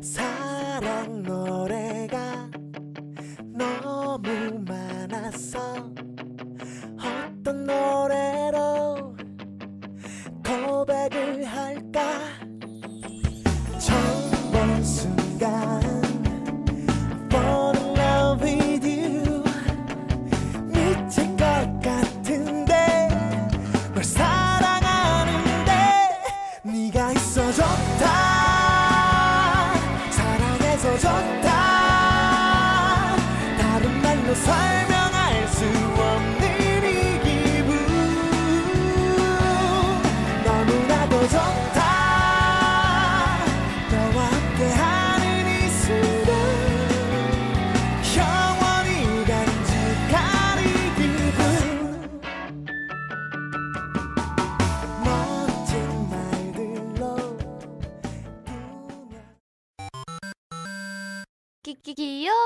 사랑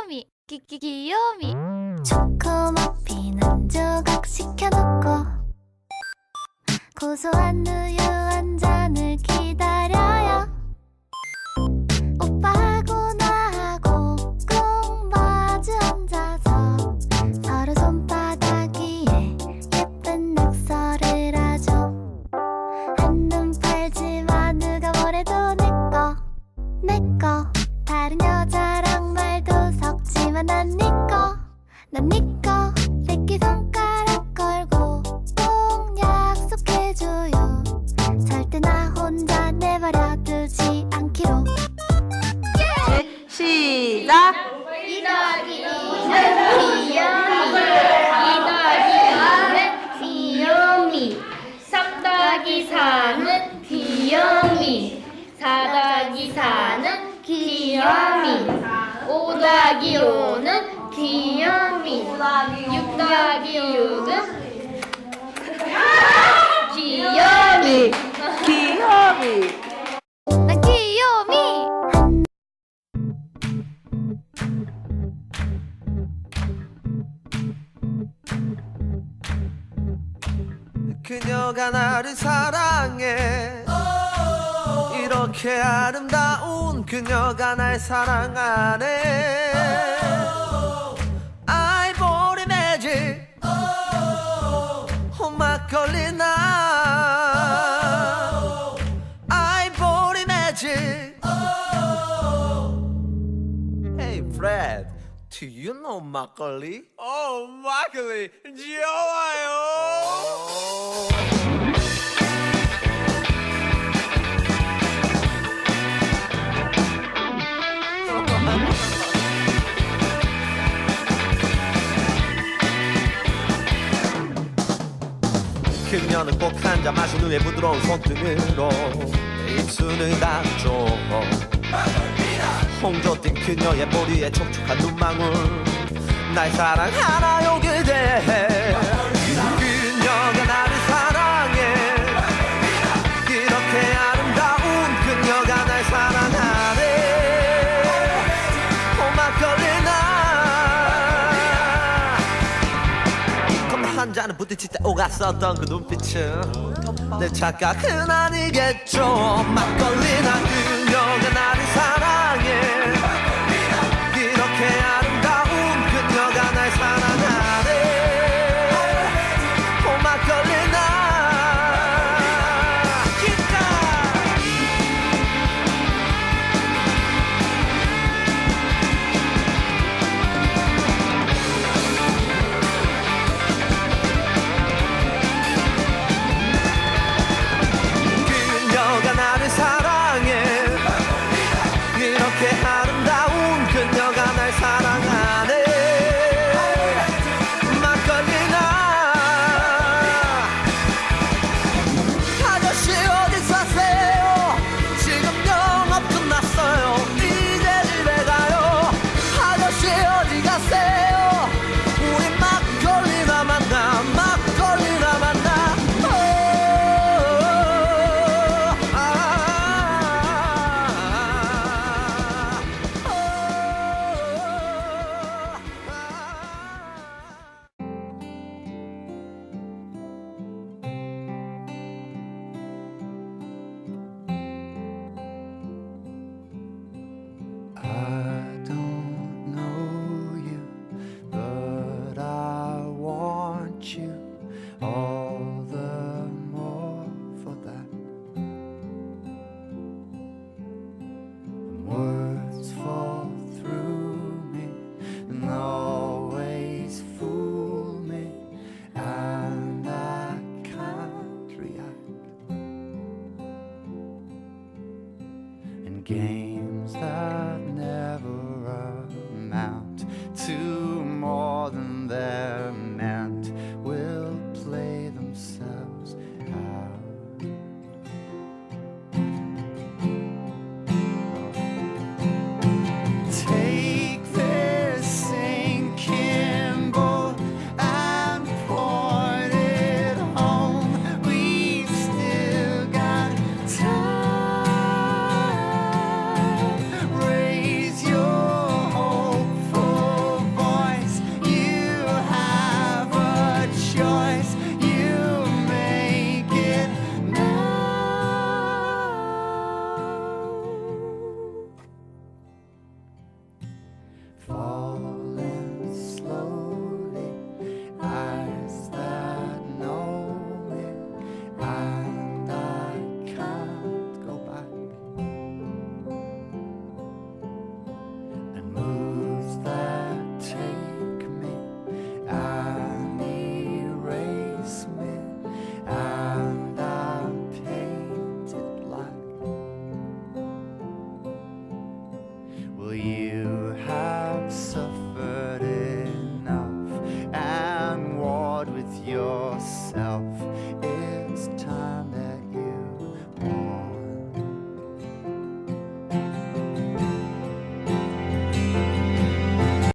귀요미 끼끼 귀요미 초코머핀 한 조각 시켜놓고 고소한 우유 한 잔을 기다려요. 오빠하고 나하고 꼭 마주 앉아서 서로 손바닥 위에 예쁜 낙서를 하죠. 한눈 팔지마 누가 뭐래도 내꺼 내꺼 다른 여자 난 니꺼 새끼 손가락 걸고 꼭 약속해줘요. 절대 나 혼자 내버려 두지 않기로. 시작. 귀요미 3 더하기 4는 귀요미. 4 더하기 4는 귀요미. 5 더하기 5 그녀가 나를 사랑해. 이렇게 아름다운 그녀가 날 사랑하네 know 막걸리? 어, 막걸리 좋아요. 그녀는 꼭 한 잔 마신 후에 부드러운 손등으로 내 입술을 닦죠 홍조 띈 그녀의 머리에 촉촉한 눈망울 날 사랑하나요 그대. 그녀가 나를 사랑해. 이렇게 아름다운 그녀가 날 사랑하네. 고막걸리 나. 컵한 잔을 부딪힐 때 오갔었던 그 눈빛은 내 착각은 아니겠죠. 막걸리나 Game.